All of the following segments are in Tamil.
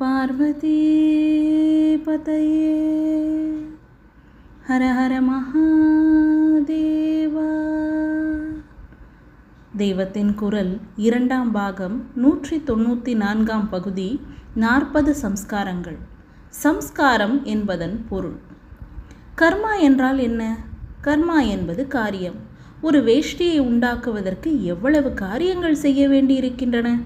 பார்வதி பதையே ஹர ஹர மகாதேவா. தெய்வத்தின் குரல் இரண்டாம் பாகம் நூற்றி தொண்ணூற்றி நான்காம் பகுதி நாற்பது சம்ஸ்காரங்கள். சம்ஸ்காரம் என்பதன் பொருள். கர்மா என்றால் என்ன? கர்மா என்பது காரியம். ஒரு வேஷ்டியை உண்டாக்குவதற்கு எவ்வளவு காரியங்கள் செய்ய வேண்டியிருக்கின்றன?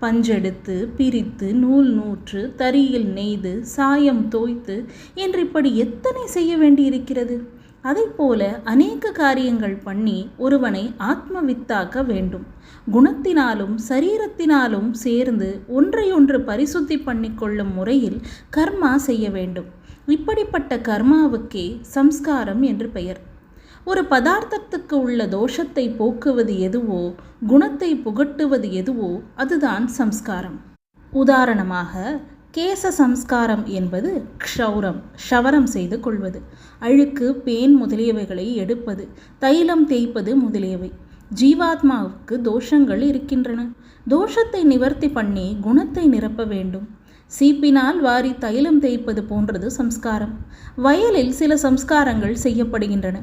பஞ்செடுத்து பிரித்து நூல் நூற்று தறியில் நெய்து சாயம் தோய்த்து என்று இப்படி எத்தனை செய்ய வேண்டியிருக்கிறது? போல அநேக காரியங்கள் பண்ணி ஒருவனை ஆத்மவித்தாக்க வேண்டும். குணத்தினாலும் சரீரத்தினாலும் சேர்ந்து ஒன்றையொன்று பரிசுத்தி பண்ணிக்கொள்ளும் முறையில் கர்மா செய்ய வேண்டும். இப்படிப்பட்ட கர்மாவுக்கே சம்ஸ்காரம் என்று பெயர். ஒரு பதார்த்தத்துக்கு உள்ள தோஷத்தை போக்குவது எதுவோ குணத்தை புகட்டுவது எதுவோ அதுதான் சம்ஸ்காரம். உதாரணமாக கேச சம்ஸ்காரம் என்பது க்ஷௌரம் ஷவரம் செய்து கொள்வது. அழுக்கு பேன் முதலியவைகளை எடுப்பது. தைலம் தேய்ப்பது முதலியவை. ஜீவாத்மாவுக்கு தோஷங்கள் இருக்கின்றன. தோஷத்தை நிவர்த்தி பண்ணி குணத்தை நிரப்ப வேண்டும். சீப்பினால் வாரி தைலம் தேய்ப்பது போன்றது சம்ஸ்காரம். வயலில் சில சம்ஸ்காரங்கள் செய்யப்படுகின்றன.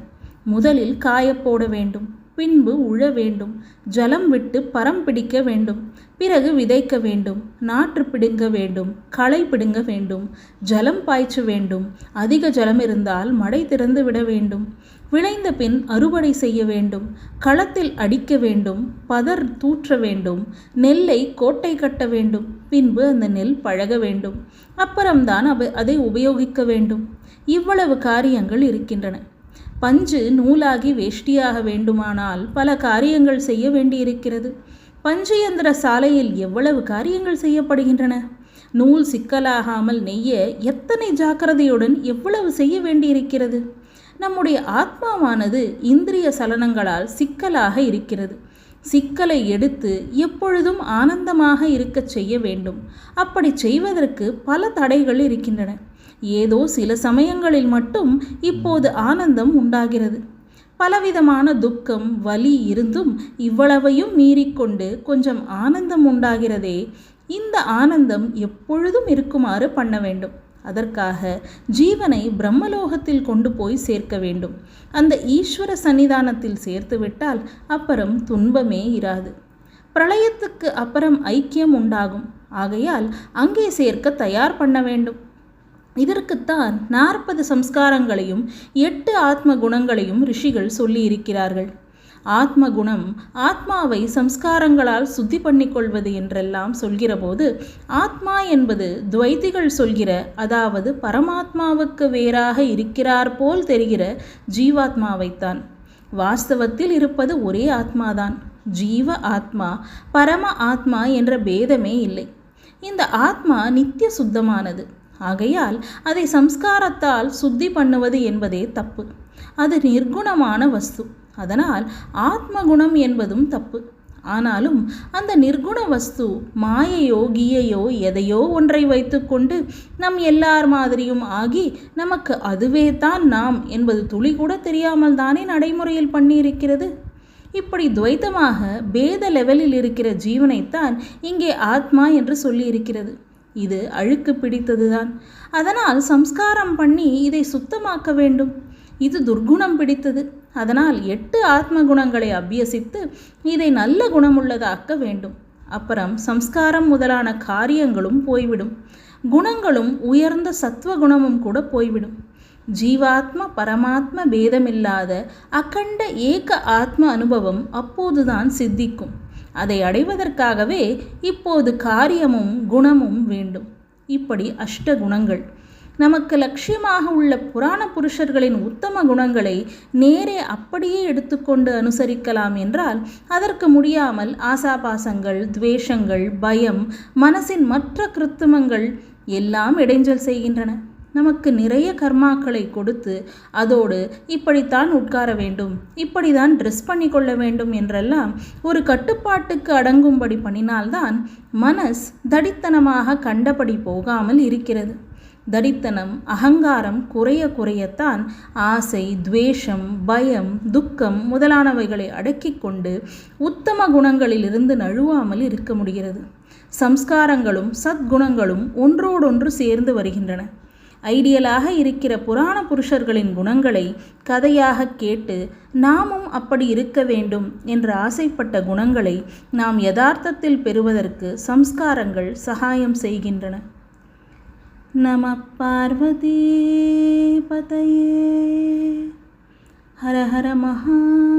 முதலில் காயப்போட வேண்டும் பின்பு உழ வேண்டும் ஜலம் விட்டு பரம் பிடிக்க வேண்டும் பிறகு விதைக்க வேண்டும் நாற்று பிடுங்க வேண்டும் களை பிடுங்க வேண்டும் ஜலம் பாய்ச்ச வேண்டும் அதிக ஜலம் இருந்தால் மடை திறந்து விட வேண்டும் விளைந்த பின் அறுவடை செய்ய வேண்டும் களத்தில் அடிக்க வேண்டும் பதர் தூற்ற வேண்டும் நெல்லை கோட்டை கட்ட வேண்டும் பின்பு அந்த நெல் பழக வேண்டும் அப்புறம்தான் அதை உபயோகிக்க வேண்டும். இவ்வளவு காரியங்கள் இருக்கின்றன. பஞ்சு நூலாகி வேஷ்டியாக வேண்டுமானால் பல காரியங்கள் செய்ய வேண்டியிருக்கிறது. பஞ்சு எந்திர சாலையில் எவ்வளவு காரியங்கள் செய்யப்படுகின்றன? நூல் சிக்கலாகாமல் நெய்ய எத்தனை ஜாக்கிரதையுடன் எவ்வளவு செய்ய வேண்டியிருக்கிறது? நம்முடைய ஆத்மாவானது இந்திரிய சலனங்களால் சிக்கலாக இருக்கிறது. சிக்கலை எடுத்து எப்பொழுதும் ஆனந்தமாக இருக்கச் செய்ய வேண்டும். அப்படி செய்வதற்கு பல தடைகள் இருக்கின்றன. ஏதோ சில சமயங்களில் மட்டும் இப்போது ஆனந்தம் உண்டாகிறது. பலவிதமான துக்கம் வலி இருந்தும் இவ்வளவையும் மீறிக்கொண்டு கொஞ்சம் ஆனந்தம் உண்டாகிறதே இந்த ஆனந்தம் எப்பொழுதும் இருக்குமாறு பண்ண வேண்டும். அதற்காக ஜீவனை பிரம்மலோகத்தில் கொண்டு போய் சேர்க்க வேண்டும். அந்த ஈஸ்வர சன்னிதானத்தில் சேர்த்துவிட்டால் அப்புறம் துன்பமே இராது. பிரளயத்துக்கு அப்புறம் ஐக்கியம் உண்டாகும். ஆகையால் அங்கே சேர்க்க தயார் பண்ண வேண்டும். இதற்குத்தான் நாற்பது சம்ஸ்காரங்களையும் எட்டு ஆத்ம குணங்களையும் ரிஷிகள் சொல்லி இருக்கிறார்கள் ஆத்ம குணம் ஆத்மாவை சம்ஸ்காரங்களால் சுத்தி பண்ணிக்கொள்வது என்றெல்லாம் சொல்கிறபோது ஆத்மா என்பது துவைத்திகள் சொல்கிற அதாவது பரமாத்மாவுக்கு வேறாக இருக்கிறார் போல் தெரிகிற ஜீவாத்மாவைத்தான். வாஸ்தவத்தில் இருப்பது ஒரே ஆத்மாதான். ஜீவ ஆத்மா பரம ஆத்மா என்ற பேதமே இல்லை. இந்த ஆத்மா நித்திய சுத்தமானது. ஆகையால் அதை சம்ஸ்காரத்தால் சுத்தி பண்ணுவது என்பதே தப்பு. அது நிர்குணமான வஸ்து. அதனால் ஆத்ம குணம் என்பதும் தப்பு. ஆனாலும் அந்த நிர்குண வஸ்து மாயையோ கீயையோ எதையோ ஒன்றை வைத்துக்கொண்டு நம் எல்லார் மாதிரியும் ஆகி நமக்கு அதுவே தான் நாம் என்பது துளி கூட தெரியாமல் தானே நடைமுறையில் பண்ணியிருக்கிறது? இப்படி துவைத்தமாக பேத லெவலில் இருக்கிற ஜீவனைத்தான் இங்கே ஆத்மா என்று சொல்லியிருக்கிறது. இது அழுக்கு பிடித்ததுதான். அதனால் சம்ஸ்காரம் பண்ணி இதை சுத்தமாக்க வேண்டும். இது துர்குணம் பிடித்தது. அதனால் எட்டு ஆத்ம குணங்களை அபியசித்து இதை நல்ல குணமுள்ளதாக்க வேண்டும். அப்புறம் சம்ஸ்காரம் முதலான காரியங்களும் போய்விடும். குணங்களும் உயர்ந்த சத்துவ குணமும் கூட போய்விடும். ஜீவாத்ம பரமாத்ம பேதமில்லாத அகண்ட ஏக ஆத்ம அனுபவம் அப்போதுதான் சித்திக்கும். அதை அடைவதற்காகவே இப்போது காரியமும் குணமும் வேண்டும். இப்படி அஷ்ட குணங்கள். நமக்கு லட்சியமாக உள்ள புராண புருஷர்களின் உத்தம குணங்களை நேரே அப்படியே எடுத்துக்கொண்டு அனுசரிக்கலாம் என்றால் அதற்கு முடியாமல் ஆசாபாசங்கள் துவேஷங்கள் பயம் மனசின் மற்ற கிருத்துமங்கள் எல்லாம் இடைஞ்சல் செய்கின்றன. நமக்கு நிறைய கர்மாக்களை கொடுத்து அதோடு இப்படித்தான் உட்கார வேண்டும் இப்படிதான் ட்ரெஸ் பண்ணி கொள்ள வேண்டும் என்றெல்லாம் ஒரு கட்டுப்பாட்டுக்கு அடங்கும்படி பண்ணினால்தான் மனஸ் தடித்தனமாக கண்டபடி போகாமல் இருக்கிறது. தடித்தனம் அகங்காரம் குறைய குறையத்தான் ஆசை துவேஷம் பயம் துக்கம் முதலானவைகளை அடக்கி கொண்டு உத்தம குணங்களிலிருந்து நழுவாமல் இருக்க முடிகிறது. சம்ஸ்காரங்களும் சத்குணங்களும் ஒன்றோடொன்று சேர்ந்து வருகின்றன. ஐடியலாக இருக்கிற புராண புருஷர்களின் குணங்களை கதையாக கேட்டு நாமும் அப்படி இருக்க வேண்டும் என்று ஆசைப்பட்ட குணங்களை நாம் யதார்த்தத்தில் பெறுவதற்கு சம்ஸ்காரங்கள் சகாயம் செய்கின்றன. நம பார்வதி பதையே. ஹர ஹர மகாதேவா.